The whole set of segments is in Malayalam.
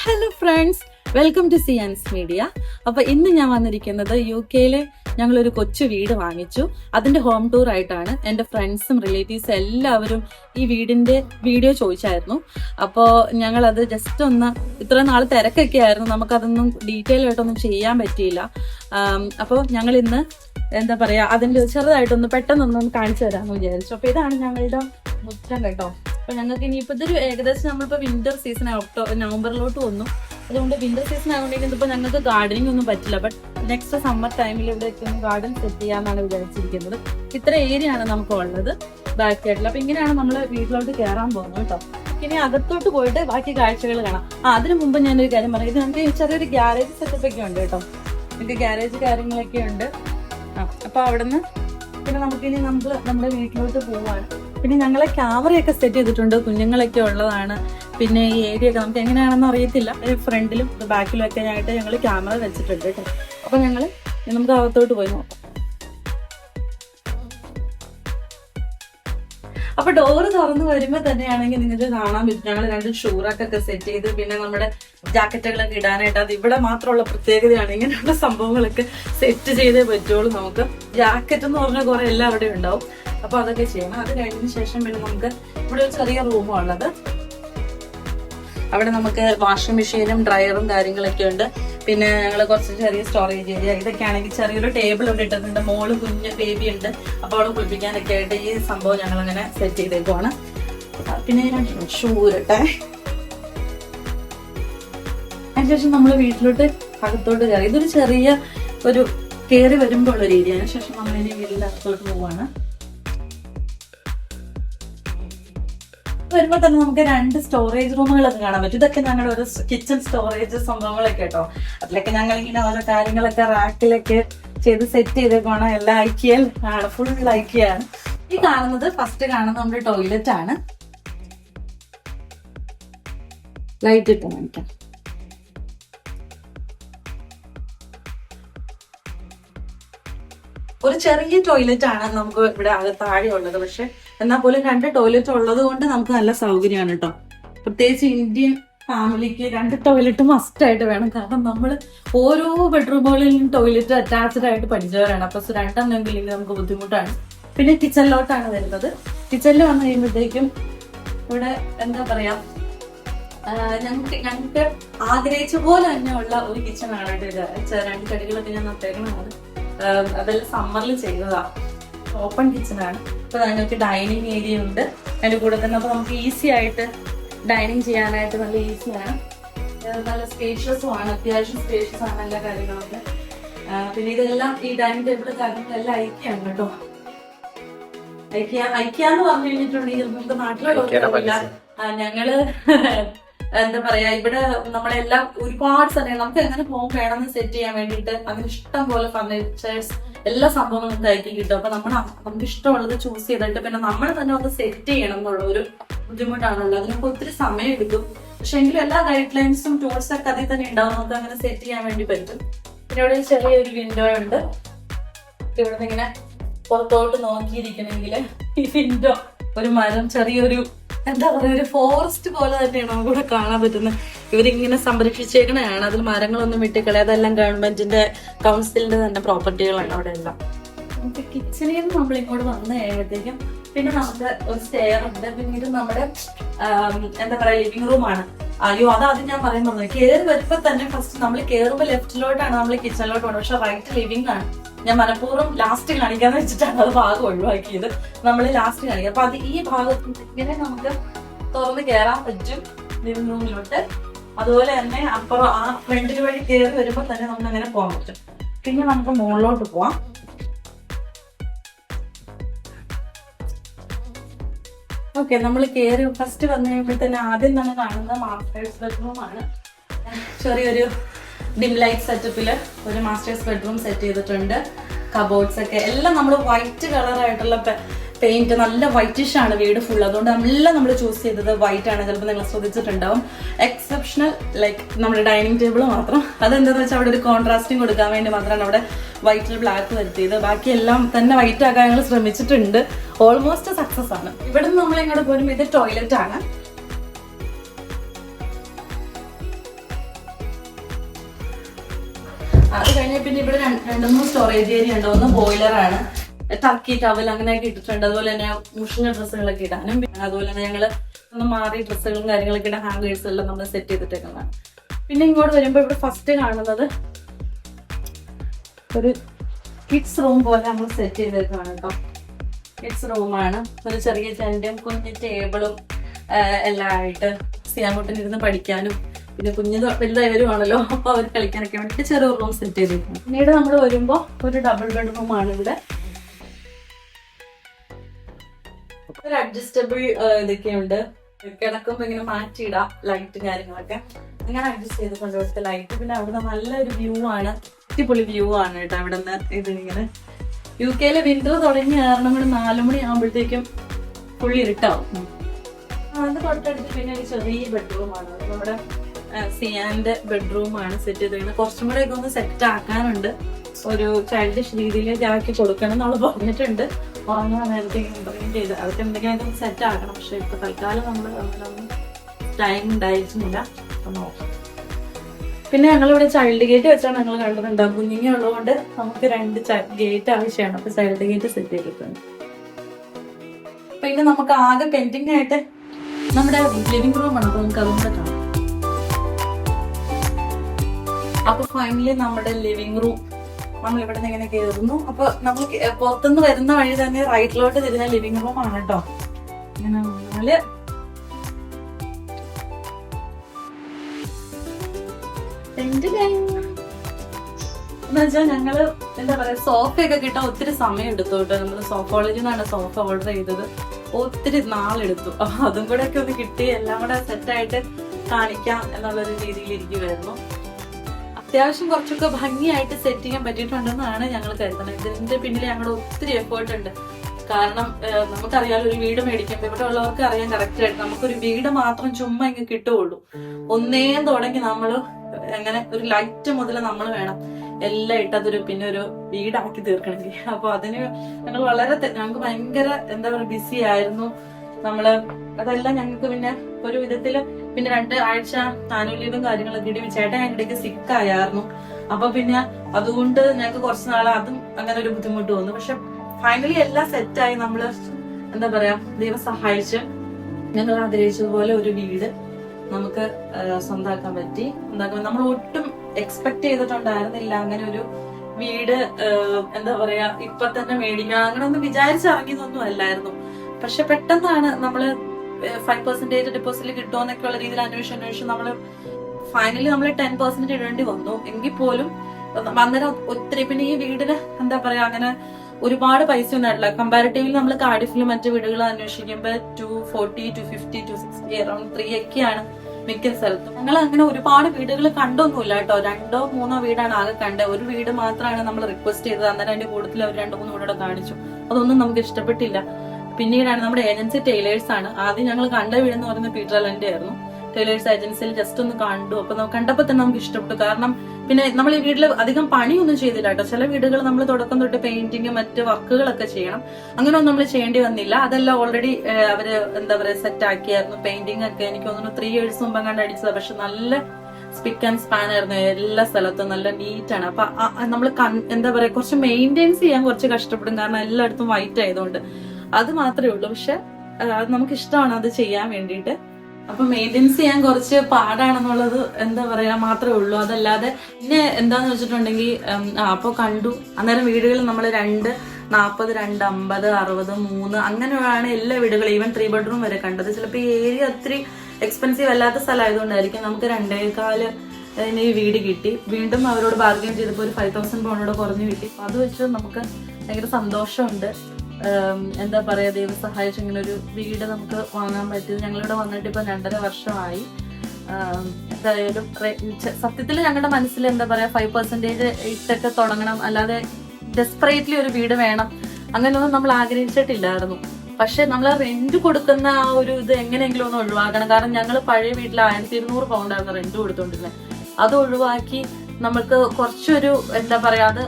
Hello friends welcome to Siyans media അപ്പൊ ഇന്ന് ഞാൻ വന്നിരിക്കുന്നത് യു കെയിലെ ഞങ്ങളൊരു കൊച്ചു വീട് വാങ്ങിച്ചു. അതിന്റെ ഹോം ടൂർ ആയിട്ടാണ് എന്റെ ഫ്രണ്ട്സും റിലേറ്റീവ്സും എല്ലാവരും ഈ വീടിന്റെ വീഡിയോ ചോദിച്ചായിരുന്നു. അപ്പോൾ അത് ജസ്റ്റ് ഒന്ന് ഇത്ര നാൾ തിരക്കൊക്കെ ആയിരുന്നു. നമുക്കതൊന്നും ഡീറ്റെയിൽ ആയിട്ടൊന്നും ചെയ്യാൻ പറ്റിയില്ല. അപ്പോൾ ഞങ്ങൾ ഇന്ന് എന്താ പറയാ അതിന്റെ ചെറുതായിട്ടൊന്ന് പെട്ടെന്നൊന്നും കാണിച്ചു തരാമെന്ന് വിചാരിച്ചു. അപ്പൊ ഇതാണ് ഞങ്ങളുടെ മുറ്റം കേട്ടോ അപ്പൊ ഞങ്ങൾക്ക് ഇനിയിപ്പോ ഇതൊരു ഏകദേശം നമ്മളിപ്പോ വിന്റർ സീസൺ ഒക്ടോബർ നവംബറിലോട്ട് വന്നു. അതുകൊണ്ട് വിന്റർ സീസൺ ആയതുകൊണ്ട് ഇപ്പൊ ഞങ്ങൾക്ക് ഗാർഡനിങ് ഒന്നും പറ്റില്ല. ബട്ട് നെക്സ്റ്റ് സമ്മർ ടൈമിൽ ഒന്ന് ഗാർഡൻ സെറ്റ് ചെയ്യാന്നാണ് വിചാരിച്ചിരിക്കുന്നത്. ഇത്ര ഏരിയ ആണ് നമുക്ക് ഉള്ളത് ബാക്ക് സൈഡിൽ അപ്പൊ ഇങ്ങനെയാണ് നമ്മൾ വീട്ടിലോട്ട് കയറാൻ പോകുന്നത് കേട്ടോ. ഇനി അകത്തോട്ട് പോയിട്ട് ബാക്കി കാഴ്ചകൾ കാണാം. ആ അതിനു മുമ്പ് ഞാനൊരു കാര്യം പറയാം. ഇത് നമുക്ക് ചെറിയൊരു ഗ്യാരേജ് സെറ്റപ്പ് ഒക്കെ ഉണ്ട് കേട്ടോ. നമുക്ക് ഗ്യാരേജ് കാര്യങ്ങളൊക്കെ ഉണ്ട്. ആ അപ്പൊ അവിടുന്ന് പിന്നെ നമുക്കിനി നമ്മൾ നമ്മുടെ വീട്ടിലോട്ട് പോവാണ്. പിന്നെ ഞങ്ങളെ ക്യാമറയൊക്കെ സെറ്റ് ചെയ്തിട്ടുണ്ട്. കുഞ്ഞുങ്ങളൊക്കെ ഉള്ളതാണ്. പിന്നെ ഈ ഏരിയ ഒക്കെ നമുക്ക് എങ്ങനെയാണെന്ന് അറിയത്തില്ല. ഫ്രണ്ടിലും ബാക്കിലും ഒക്കെ ആയിട്ട് ഞങ്ങൾ ക്യാമറ വെച്ചിട്ടുണ്ട് കേട്ടോ അപ്പൊ ഞങ്ങൾ നമുക്ക് അകത്തോട്ട് പോയി നോക്കാം. അപ്പൊ ഡോറ് തുറന്നു വരുമ്പോ തന്നെയാണെങ്കിൽ നിങ്ങൾക്ക് കാണാൻ പറ്റും. ഞങ്ങൾ രണ്ട് ഷൂറൊക്കെ സെറ്റ് ചെയ്ത് പിന്നെ നമ്മുടെ ജാക്കറ്റുകളൊക്കെ ഇടാനായിട്ട് അത് ഇവിടെ മാത്രമുള്ള പ്രത്യേകതയാണ്. ഇങ്ങനെയുള്ള സംഭവങ്ങളൊക്കെ സെറ്റ് ചെയ്തേ പറ്റുള്ളൂ നമുക്ക്. ജാക്കറ്റ് എന്ന് പറഞ്ഞാൽ കുറെ എല്ലാവരുടെയും ഉണ്ടാവും. അപ്പൊ അതൊക്കെ ചെയ്യണം. അത് കഴിഞ്ഞതിന് ശേഷം പിന്നെ നമുക്ക് ഇവിടെ ഒരു ചെറിയ റൂമുള്ളത് അവിടെ നമുക്ക് വാഷിംഗ് മെഷീനും ഡ്രയറും കാര്യങ്ങളൊക്കെ ഉണ്ട്. പിന്നെ ഞങ്ങൾ കുറച്ച് ചെറിയ സ്റ്റോറേജ് ഏരിയ ഇതൊക്കെ ആണെങ്കിൽ ചെറിയൊരു ടേബിൾ ഇവിടെ ഇട്ടിട്ടുണ്ട്. മോൾ കുഞ്ഞ് ബേബി ഉണ്ട്. അപ്പോൾ അവളെ കുളിപ്പിക്കാനൊക്കെ ആയിട്ട് ഈ സംഭവം ഞങ്ങൾ അങ്ങനെ സെറ്റ് ചെയ്തേക്കുവാണ് പിന്നെ ഷൂ ഇരട്ടെ അതിനുശേഷം നമ്മൾ വീട്ടിലോട്ട് അകത്തോട്ട് കയറി. ഇതൊരു ചെറിയ ഒരു കയറി വരുമ്പോൾ ഉള്ള ഏരിയ അതിനുശേഷം നമ്മൾ ഇനി വീടിന്റെ അകത്തോട്ട് പോവാണ്. വരുമ്പോ തന്നെ നമുക്ക് രണ്ട് സ്റ്റോറേജ് റൂമുകളൊക്കെ കാണാൻ പറ്റും. ഇതൊക്കെ ഞങ്ങളുടെ ഒരു കിച്ചൺ സ്റ്റോറേജ് സംഭവങ്ങളൊക്കെ കേട്ടോ. അതിലൊക്കെ ഞങ്ങൾ ഇങ്ങനെ ഓരോ കാര്യങ്ങളൊക്കെ റാക്കിലൊക്കെ ചെയ്ത് സെറ്റ് ചെയ്തേക്കാണ് എല്ലാം ഐക്യൽ ആണ്. ഫുൾ ഐക്യാണ് ഈ കാണുന്നത് ഫസ്റ്റ് കാണുന്നത് നമ്മുടെ ടോയ്ലറ്റ് ആണ്. ലൈറ്റ് ഇട്ട് കാണിക്കാം. ഒരു ചെറിയ ടോയ്ലറ്റ് ആണ് നമുക്ക് ഇവിടെ താഴെ ഉള്ളത്. പക്ഷെ എന്നാൽ പോലും രണ്ട് ടോയ്ലറ്റ് ഉള്ളത് കൊണ്ട് നമുക്ക് നല്ല സൗകര്യമാണ് കേട്ടോ പ്രത്യേകിച്ച് ഇന്ത്യൻ ഫാമിലിക്ക് രണ്ട് ടോയ്ലറ്റ് മസ്റ്റ് ആയിട്ട് വേണം. കാരണം നമ്മൾ ഓരോ ബെഡ്റൂമുകളിലും ടോയ്ലറ്റ് അറ്റാച്ച്ഡ് ആയിട്ട് പഠിച്ചവരാണ്. അപ്പൊ രണ്ടെണ്ണമെങ്കിലും ഇല്ലെങ്കിൽ നമുക്ക് ബുദ്ധിമുട്ടാണ്. പിന്നെ കിച്ചണിലോട്ടാണ് വരുന്നത്. കിച്ചണിൽ വന്നു കഴിയുമ്പോഴത്തേക്കും ഇവിടെ എന്താ പറയാ ഞങ്ങൾക്ക് ഞങ്ങൾക്ക് ആഗ്രഹിച്ച പോലെ തന്നെയുള്ള ഒരു കിച്ചൺ ആണ് ഇത്. രണ്ട് കടികളൊക്കെ ഞാൻ നട്ടേക്കണതാണ്. അതെല്ലാം സമ്മറിൽ ചെയ്തതാണ് ഓപ്പൺ കിച്ചണാണ് ഇപ്പൊ ഞങ്ങൾക്ക് ഡൈനിങ് ഏരിയ ഉണ്ട്. അതിന്റെ കൂടെ തന്നെ അപ്പൊ നമുക്ക് ഈസി ആയിട്ട് ഡൈനിങ് ചെയ്യാനായിട്ട് നല്ല ഈസിയാണ് നല്ല സ്പേഷ്യസും ആണ്. അത്യാവശ്യം സ്പേഷ്യസ് ആണ് എല്ലാ കാര്യങ്ങളൊക്കെ. പിന്നെ ഇതെല്ലാം ഈ ഡൈനിങ് ടേബിൾ കാര്യങ്ങളെല്ലാം ഐക്യാണ് കേട്ടോ. ഐക്യ ഐക്യ എന്ന് പറഞ്ഞു കഴിഞ്ഞിട്ടുണ്ടെങ്കിൽ നമുക്ക് നാട്ടിലുള്ള ഞങ്ങൾ എന്താ പറയാ ഇവിടെ നമ്മളെല്ലാം ഒരുപാട് സ്ഥലങ്ങൾ നമുക്ക് എങ്ങനെ ഹോം വേണമെന്ന് സെറ്റ് ചെയ്യാൻ വേണ്ടിയിട്ട് അതിന് ഇഷ്ടം പോലെ ഫർണിച്ചേഴ്സ് എല്ലാ സംഭവങ്ങളും നമുക്ക് അയക്കി കിട്ടും. അപ്പൊ നമ്മൾ നമുക്ക് ഇഷ്ടമുള്ളത് ചൂസ് ചെയ്തിട്ട് പിന്നെ നമ്മൾ തന്നെ ഒന്ന് സെറ്റ് ചെയ്യണം എന്നുള്ള ഒരു ബുദ്ധിമുട്ടാണല്ലോ അതിനൊക്കെ ഒത്തിരി സമയം എടുക്കും. പക്ഷെ എങ്കിലും എല്ലാ ഗൈഡ് ലൈൻസും ടൂൾസ് ഒക്കെ അതിൽ തന്നെ ഉണ്ടാവും. നമുക്ക് അങ്ങനെ സെറ്റ് ചെയ്യാൻ വേണ്ടി പറ്റും. പിന്നെ ഇവിടെ ചെറിയൊരു വിൻഡോ ഉണ്ട്. ഇവിടെ നിന്ന് ഇങ്ങനെ പുറത്തോട്ട് നോക്കിയിരിക്കണമെങ്കിൽ ഈ വിൻഡോ ഒരു മരം ചെറിയൊരു എന്താ പറയുക ഒരു ഫോറസ്റ്റ് പോലെ തന്നെയാണ് നമുക്കിവിടെ കാണാൻ പറ്റുന്നത്. ഇവരിങ്ങനെ സംരക്ഷിച്ചേക്കണതാണ് അതിൽ മരങ്ങളൊന്നും വെട്ടിക്കളയാ അതെല്ലാം ഗവൺമെന്റിന്റെ കൗൺസിലിന്റെ തന്നെ പ്രോപ്പർട്ടികളാണ് അവിടെ എല്ലാം നമുക്ക് കിച്ചണിൽ നിന്ന് നമ്മൾ ഇങ്ങോട്ട് വന്നു കഴിയുമ്പോഴത്തേക്കും പിന്നെ നമുക്ക് ഒരു സ്റ്റെയർ ഉണ്ട്. പിന്നീട് നമ്മുടെ എന്താ പറയാ ലിവിംഗ് റൂമാണ് അയ്യോ അത് ഞാൻ പറഞ്ഞു കയറി വരുമ്പോ തന്നെ ഫസ്റ്റ് നമ്മൾ കയറുമ്പോൾ ലെഫ്റ്റിലോട്ടാണ് നമ്മൾ കിച്ചണിലോട്ട് പോകുന്നത് പക്ഷെ റൈറ്റ് ലിവിംഗ് ആണ്. ഞാൻ മനഃപൂർവം ലാസ്റ്റ് കാണിക്കാന്ന് വെച്ചിട്ടാണ് അത് ഭാഗം ഒഴിവാക്കിയത്. നമ്മൾ ലാസ്റ്റ് കാണിക്കുക അപ്പൊ അത് ഈ ഭാഗത്ത് ഇങ്ങനെ നമുക്ക് തുറന്ന് കയറാൻ പറ്റും ലിവിംഗ് അതുപോലെ തന്നെ അപ്പുറം ആ ഫ്രണ്ടിൽ വഴി കയറി വരുമ്പോൾ തന്നെ നമ്മൾ അങ്ങനെ പോകാൻ പറ്റും. പിന്നെ നമുക്ക് മുകളിലോട്ട് പോവാം. ഓക്കെ നമ്മൾ കയറി ഫസ്റ്റ് വന്നു കഴിയുമ്പോൾ തന്നെ ആദ്യം തന്നെ കാണുന്നത് മാസ്റ്റേഴ്സ് ബെഡ്റൂമാണ് ചെറിയൊരു ഡിം ലൈറ്റ് സെറ്റപ്പിൽ ഒരു മാസ്റ്റേഴ്സ് ബെഡ്റൂം സെറ്റ് ചെയ്തിട്ടുണ്ട്. കബോർഡ്സ് ഒക്കെ എല്ലാം നമ്മൾ വൈറ്റ് കളർ ആയിട്ടുള്ള പെയിന്റ് നല്ല വൈറ്റിഷ് ആണ് വീട് ഫുൾ അതുകൊണ്ട് എല്ലാം നമ്മൾ ചൂസ് ചെയ്തത് വൈറ്റ് ആണ്. ചിലപ്പോൾ നിങ്ങൾ ശ്രദ്ധിച്ചിട്ടുണ്ടാവും. എക്സെപ്ഷണൽ ലൈക്ക് നമ്മുടെ ഡൈനിങ് ടേബിൾ മാത്രം. അതെന്താണെന്ന് വെച്ചാൽ അവിടെ ഒരു കോൺട്രാസ്റ്റിംഗ് കൊടുക്കാൻ വേണ്ടി മാത്രമാണ് അവിടെ വൈറ്റിൽ ബ്ലാക്ക് വരുത്തിയത്. ബാക്കി എല്ലാം തന്നെ വൈറ്റ് ആക്കാൻ ഞങ്ങൾ ശ്രമിച്ചിട്ടുണ്ട്. ഓൾമോസ്റ്റ് സക്സസ് ആണ്. ഇവിടെ നിന്ന് നമ്മൾ ഇങ്ങോട്ട് പോരും? ഇത് ടോയ്ലറ്റ് ആണ്. അത് കഴിഞ്ഞ പിന്നെ ഇവിടെ രണ്ട് രണ്ട് മൂന്ന് സ്റ്റോറേജ് ഏരിയ ഉണ്ട്. ഒന്ന് ബോയിലർ ആണ്. ടർക്കി ടവൽ അങ്ങനെയൊക്കെ ഇട്ടിട്ടുണ്ട്. അതുപോലെ തന്നെ മുഷിഞ്ഞ ഡ്രസ്സുകളൊക്കെ ഇടാനും അതുപോലെ തന്നെ ഞങ്ങൾ ഒന്ന് മാറി ഡ്രസ്സുകളും കാര്യങ്ങളൊക്കെ ഇടാൻ ഹാങ്കേഴ്സ് എല്ലാം നമ്മൾ സെറ്റ് ചെയ്തിട്ടേക്കുന്നതാണ്. പിന്നെ ഇങ്ങോട്ട് വരുമ്പോൾ ഇവിടെ ഫസ്റ്റ് കാണുന്നത് ഒരു കിഡ്സ് റൂം പോലെ നമ്മൾ സെറ്റ് ചെയ്തേക്കാണ് കേട്ടോ. കിഡ്സ് റൂമാണ് ഒരു ചെറിയ ചെണ്ടും കുഞ്ഞു ടേബിളും എല്ലാം ആയിട്ട് സിയാമൂട്ടിന് ഇരുന്ന് പഠിക്കാനും പിന്നെ കുഞ്ഞു വലുതായി വരുവാണല്ലോ അപ്പോൾ അവർ കളിക്കാനൊക്കെ വേണ്ടി ചെറിയ റൂം സെറ്റ് ചെയ്തിരിക്കുന്നു പിന്നീട് നമ്മൾ വരുമ്പോൾ ഒരു ഡബിൾ ബെഡ്റൂം ആണ് ഇവിടെ. ഒരു അഡ്ജസ്റ്റബിൾ ഇതൊക്കെയുണ്ട്. കിടക്കുമ്പോൾ ഇങ്ങനെ മാറ്റിയിടാം ലൈറ്റ് കാര്യങ്ങളൊക്കെ. അങ്ങനെ അഡ്ജസ്റ്റ് ചെയ്ത് കൊണ്ടുപോയിട്ട് ലൈറ്റ് പിന്നെ അവിടെ നല്ലൊരു വ്യൂ ആണ്. അടിപൊളി വ്യൂ ആണ് കേട്ടോ അവിടെ നിന്ന് ഇതിങ്ങനെ യു കെയിലെ വിന്റർ തുടങ്ങി കാരണം ഇവിടെ നാലു മണി ആകുമ്പോഴത്തേക്കും ഫുള്ളി ഇരുട്ടാവും. അത് തൊട്ടടുത്ത് പിന്നെ ഒരു ചെറിയ ബെഡ്റൂമാണ് നമ്മുടെ സിയാന്റെ ബെഡ്റൂമാണ് സെറ്റ് ചെയ്തിരിക്കുന്നത്. കുറച്ചും കൂടെ ഒക്കെ ഒന്ന് സെറ്റ് ആക്കാനുണ്ട്. ഒരു ചൈൽഡിഷ് രീതിയിൽ ആക്കി കൊടുക്കണം എന്നുള്ള പറഞ്ഞിട്ടുണ്ട്. ഉറങ്ങാൻ നേരത്തെ ഇമ്പ്ലിമെന്റ് ചെയ്ത് അതൊക്കെ എന്തെങ്കിലും സെറ്റ് ആക്കണം. പക്ഷെ ഇപ്പൊ തൽക്കാലം നമ്മൾ അതിനൊന്നും ടൈം ഉണ്ടായിരുന്നില്ല അപ്പൊ നോക്കാം. പിന്നെ ഞങ്ങളിവിടെ ചൈൽഡ് ഗേറ്റ് വെച്ചാണ് ഞങ്ങൾ കണ്ടിട്ടുണ്ടാവും കുഞ്ഞിങ്ങ ഉള്ളതുകൊണ്ട് നമുക്ക് രണ്ട് ഗേറ്റ് ആവശ്യമാണ്. അപ്പൊ ചൈൽഡ് ഗേറ്റ് സെറ്റ് ചെയ്തിട്ടുണ്ട്. പിന്നെ നമുക്ക് ആകെ പെൻഡിങ് ആയിട്ട് നമ്മുടെ ലിവിംഗ് റൂം ആണ്. അപ്പൊ നമുക്ക് അതും കാണാം. അപ്പൊ ഫൈനലി നമ്മുടെ ലിവിംഗ് റൂം നമ്മൾ ഇവിടെ നിന്ന് ഇങ്ങനെ കയറുന്നു അപ്പൊ നമ്മൾ പുറത്തുനിന്ന് വരുന്ന വഴി തന്നെ റൈറ്റിലോട്ട് തിരിഞ്ഞ ലിവിംഗ് റൂം ആണ് കേട്ടോ ഇങ്ങനെ വന്നാൽ എന്നുവെച്ചാ ഞങ്ങൾ എന്താ പറയാ സോഫയൊക്കെ കിട്ടാൻ ഒത്തിരി സമയം എടുത്തു കേട്ടോ നമ്മൾ സോഫോളജിൽ നിന്നാണ് സോഫ ഓർഡർ ചെയ്തത്. ഒത്തിരി നാളെടുത്തു. അപ്പൊ അതും കൂടെ ഒക്കെ ഒന്ന് കിട്ടി. എല്ലാം കൂടെ സെറ്റായിട്ട് കാണിക്കാം എന്നുള്ളൊരു രീതിയിൽ ഇരിക്കുമായിരുന്നു അത്യാവശ്യം കുറച്ചൊക്കെ ഭംഗിയായിട്ട് സെറ്റ് ചെയ്യാൻ പറ്റിയിട്ടുണ്ടെന്നാണ് ഞങ്ങൾ കരുതുന്നത്. ഇതിന്റെ പിന്നിൽ ഞങ്ങളുടെ ഒത്തിരി എഫേർട്ട് ഉണ്ട്. കാരണം നമുക്കറിയാലോ ഒരു വീട് മേടിക്കുമ്പോൾ ഇവിടെ ഉള്ളവർക്ക് അറിയാൻ കറക്റ്റ് ആയിട്ട് നമുക്കൊരു വീട് മാത്രം ചുമ്മാ ഇങ്ങ് കിട്ടുകയുള്ളൂ. ഒന്നേം തുടങ്ങി നമ്മൾ എങ്ങനെ ഒരു ലൈറ്റ് മുതൽ നമ്മൾ വേണം എല്ലാം ഇട്ടതൊരു പിന്നെ ഒരു വീടാക്കി തീർക്കണമെങ്കിൽ. അപ്പൊ അതിന് ഞങ്ങൾ വളരെ ഞങ്ങൾക്ക് ഭയങ്കര എന്താ പറയുക ബിസി ആയിരുന്നു. നമ്മൾ അതെല്ലാം ഞങ്ങൾക്ക് പിന്നെ ഒരു വിധത്തിൽ പിന്നെ രണ്ട് ആഴ്ച ആനുവൽ കാര്യങ്ങളൊക്കെ ഇടി ചേട്ടൻ എന്റെ സിക്ക് ആയായിരുന്നു അപ്പൊ പിന്നെ അതുകൊണ്ട് ഞങ്ങൾക്ക് കുറച്ച് നാൾ അതും അങ്ങനെ ഒരു ബുദ്ധിമുട്ട് വന്നു. പക്ഷെ ഫൈനലി എല്ലാം സെറ്റായി നമ്മൾ എന്താ പറയാ ദൈവം സഹായിച്ച് ഞങ്ങൾ ആഗ്രഹിച്ചതുപോലെ ഒരു വീട് നമുക്ക് സ്വന്തമാക്കാൻ പറ്റി. എന്താക്കാൻ നമ്മൾ ഒട്ടും എക്സ്പെക്ട് ചെയ്തിട്ടുണ്ടായിരുന്നില്ല. അങ്ങനെ ഒരു വീട് എന്താ പറയാ ഇപ്പൊ തന്നെ മേടിക്കണം അങ്ങനെ ഒന്നും വിചാരിച്ചിറങ്ങിയതൊന്നും അല്ലായിരുന്നു. പക്ഷെ പെട്ടെന്നാണ് നമ്മൾ ഫൈവ് പെർസെന്റേജ് ഡെപ്പോസിറ്റിൽ കിട്ടുമോ ഉള്ള രീതിയിൽ അന്വേഷിച്ച് അന്വേഷിച്ച് നമ്മൾ ഫൈനലി നമ്മൾ ടെൻ പെർസെന്റ് ഇടേണ്ടി വന്നു. എങ്കിൽ പോലും അന്നേരം ഒത്തിരി പിന്നെ ഈ വീടിന് എന്താ പറയാ അങ്ങനെ ഒരുപാട് പൈസ ഒന്നും ആയിട്ടില്ല. കമ്പാരിറ്റീവ്ലി നമ്മൾ കാർഡിഫിലും മറ്റു വീടുകൾ അന്വേഷിക്കുമ്പോൾ two forty two fifty two sixty around three ഒക്കെയാണ് മിക്ക സ്ഥലത്തും. ഞങ്ങൾ അങ്ങനെ ഒരുപാട് വീടുകൾ കണ്ടൊന്നുമില്ല കേട്ടോ. രണ്ടോ മൂന്നോ വീടാണ് ആകെ കണ്ടത് ഒരു വീട് മാത്രമാണ് നമ്മൾ റിക്വസ്റ്റ് ചെയ്തത്. അന്നേരം അതിന്റെ കൂടുതൽ അവർ രണ്ടു മൂന്ന് വീടോടെ കാണിച്ചു. അതൊന്നും നമുക്ക് ഇഷ്ടപ്പെട്ടില്ല. പിന്നീടാണ് നമ്മുടെ ഏജൻസി ടൈലേഴ്സ് ആണ്. ആദ്യം ഞങ്ങൾ കണ്ട വീടെന്ന് പറയുന്നത് പീറ്റർ അലന്റെ ആയിരുന്നു. ടൈലേഴ്സ് ഏജൻസിയിൽ ജസ്റ്റ് ഒന്ന് കണ്ടു. അപ്പൊ നമുക്ക് കണ്ടപ്പോൾ തന്നെ നമുക്ക് ഇഷ്ടപ്പെട്ടു. കാരണം പിന്നെ നമ്മൾ ഈ വീട്ടിൽ അധികം പണിയൊന്നും ചെയ്തില്ല കേട്ടോ. ചില വീടുകൾ നമ്മൾ തുടക്കം തൊട്ട് പെയിന്റിങ് മറ്റ് വർക്കുകളൊക്കെ ചെയ്യണം. അങ്ങനെയൊന്നും നമ്മൾ ചെയ്യേണ്ടി വന്നില്ല. അതെല്ലാം ഓൾറെഡി അവർ എന്താ പറയാ സെറ്റ് ആക്കിയായിരുന്നു. പെയിന്റിംഗ് ഒക്കെ എനിക്ക് തോന്നുന്നു ത്രീ ഇയേഴ്സ് മുമ്പ് കണ്ട് അടിച്ചത്. പക്ഷെ നല്ല സ്പിക്ക് ആൻഡ് സ്പാൻ ആയിരുന്നു എല്ലാ സ്ഥലത്തും. നല്ല നീറ്റ് ആണ്. അപ്പൊ നമ്മൾ എന്താ പറയാ കുറച്ച് മെയിന്റെയിൻസ് ചെയ്യാൻ കുറച്ച് കഷ്ടപ്പെടും. കാരണം എല്ലായിടത്തും വൈറ്റ് ആയതുകൊണ്ട്. അത് മാത്രമേ ഉള്ളൂ. പക്ഷെ നമുക്ക് ഇഷ്ടമാണ് അത് ചെയ്യാൻ വേണ്ടിയിട്ട്. അപ്പൊ മെയിന്റെയിൻസ് ചെയ്യാൻ കുറച്ച് പാടാണെന്നുള്ളത് എന്താ പറയാ മാത്രമേ ഉള്ളൂ. അതല്ലാതെ പിന്നെ എന്താന്ന് വെച്ചിട്ടുണ്ടെങ്കിൽ അപ്പോ കണ്ടു. അന്നേരം വീടുകളിൽ നമ്മൾ രണ്ട് നാൽപ്പത് രണ്ട് അമ്പത് അറുപത് മൂന്ന് അങ്ങനെയാണ് എല്ലാ വീടുകളും ഈവൻ ത്രീ ബെഡ്റൂം വരെ കണ്ടത്. ചിലപ്പോൾ ഈ ഏരിയ ഒത്തിരി എക്സ്പെൻസീവ് അല്ലാത്ത സ്ഥലമായതുകൊണ്ടായിരിക്കും നമുക്ക് രണ്ടേകാൽ അതിന് ഈ വീട് കിട്ടി. വീണ്ടും അവരോട് ബാർഗൈൻ ചെയ്തപ്പോൾ ഒരു ഫൈവ് തൗസൻഡ് പോണോട് കുറഞ്ഞു കിട്ടി. അപ്പൊ അത് വെച്ച് നമുക്ക് ഭയങ്കര സന്തോഷമുണ്ട്. എന്താ പറയാ ദൈവസഹായിച്ച് ഇങ്ങനെ ഒരു വീട് നമുക്ക് വാങ്ങാൻ പറ്റിയത് ഞങ്ങളിവിടെ വന്നിട്ട് ഇപ്പൊ രണ്ടര വർഷമായി. എന്തായാലും സത്യത്തിൽ ഞങ്ങളുടെ മനസ്സിൽ എന്താ പറയാ ഫൈവ് പെർസെന്റേജ് ഇട്ടൊക്കെ തുടങ്ങണം. അല്ലാതെ ഡെസ്പറേറ്റ്ലി ഒരു വീട് വേണം. അങ്ങനെയൊന്നും നമ്മൾ ആഗ്രഹിച്ചിട്ടില്ലായിരുന്നു. പക്ഷെ നമ്മൾ റെന്റ് കൊടുക്കുന്ന ആ ഒരു ഇത് എങ്ങനെയെങ്കിലും ഒന്ന് ഒഴിവാക്കണം. കാരണം ഞങ്ങൾ പഴയ വീട്ടിൽ ആയിരത്തി ഇരുന്നൂറ് പൗണ്ടായിരുന്നു റെന്റ് കൊടുത്തോണ്ടിരുന്നത് അത് ഒഴിവാക്കി നമുക്ക് കുറച്ചൊരു എന്താ പറയാ അത്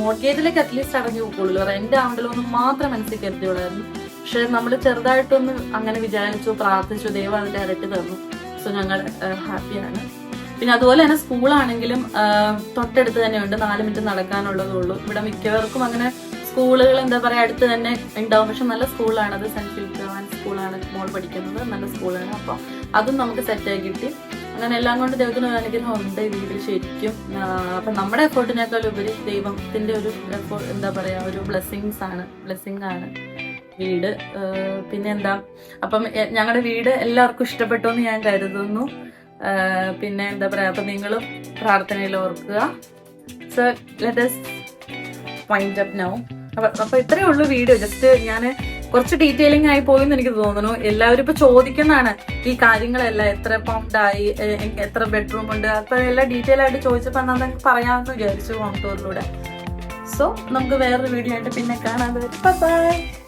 മോർഗേജിലേക്ക് അറ്റ്ലീസ്റ്റ് അടഞ്ഞു പോകുള്ളൂ റെന്റ് ആവണ്ടല്ലോ എന്ന് മാത്രം മനസ്സിൽ കരുതിയുള്ളായിരുന്നു പക്ഷെ നമ്മൾ ചെറുതായിട്ടൊന്ന് അങ്ങനെ വിചാരിച്ചു പ്രാർത്ഥിച്ചു ദൈവം അതിന്റെ ഇരട്ടി തന്നു. സോ ഞങ്ങൾ ഹാപ്പിയാണ് പിന്നെ അതുപോലെ തന്നെ സ്കൂളാണെങ്കിലും തൊട്ടടുത്ത് തന്നെയുണ്ട്. നാല് മിനിറ്റ് നടക്കാനുള്ളതേ ഉള്ളൂ. ഇവിടെ മിക്കവർക്കും അങ്ങനെ സ്കൂളുകൾ എന്താ പറയാ അടുത്ത് തന്നെ ഉണ്ടാവും. പക്ഷെ നല്ല സ്കൂളാണ് അത് സെന്റ് ഫിൽ സ്കൂളാണ് മോൾ പഠിക്കുന്നത്. നല്ല സ്കൂളാണ്. അപ്പോൾ അതും നമുക്ക് സെറ്റായി കിട്ടി. അങ്ങനെ എല്ലാം കൊണ്ട് ദൈവത്തിന് ഒരു അനുഗ്രഹം ഉണ്ട് വീട്ടിൽ ശരിക്കും. അപ്പൊ നമ്മുടെ എഫേർട്ടിനേക്കാൾ ഉപരി ദൈവത്തിന്റെ ഒരു എന്താ പറയാ ഒരു ബ്ലെസ്സിങ്സ് ആണ്. ബ്ലെസ്സിങ് ആണ് വീട്. പിന്നെന്താ അപ്പം ഞങ്ങളുടെ വീട് എല്ലാവർക്കും ഇഷ്ടപ്പെട്ടു എന്ന് ഞാൻ കരുതുന്നു. പിന്നെ എന്താ പറയാ അപ്പൊ നിങ്ങളും പ്രാർത്ഥനയിൽ ഓർക്കുക. So let wind up now അപ്പൊ അപ്പൊ ഇത്രയേ ഉള്ളൂ വീഡിയോ ജസ്റ്റ് ഞാൻ കുറച്ച് ഡീറ്റെയിലിംഗ് ആയി പോയി എന്ന് എനിക്ക് തോന്നുന്നു. എല്ലാവരും ഇപ്പൊ ചോദിക്കുന്നതാണ് ഈ കാര്യങ്ങളെല്ലാം എത്ര പൗണ്ടായി എത്ര ബെഡ്റൂം ഉണ്ട്? അപ്പൊ എല്ലാം ഡീറ്റെയിൽ ആയിട്ട് ചോദിച്ചപ്പോ എന്നാ പറയാമെന്ന് വിചാരിച്ചു ഹോം സോ നമുക്ക് വേറൊരു വീഡിയോ ആയിട്ട് പിന്നെ കാണാൻ ബൈ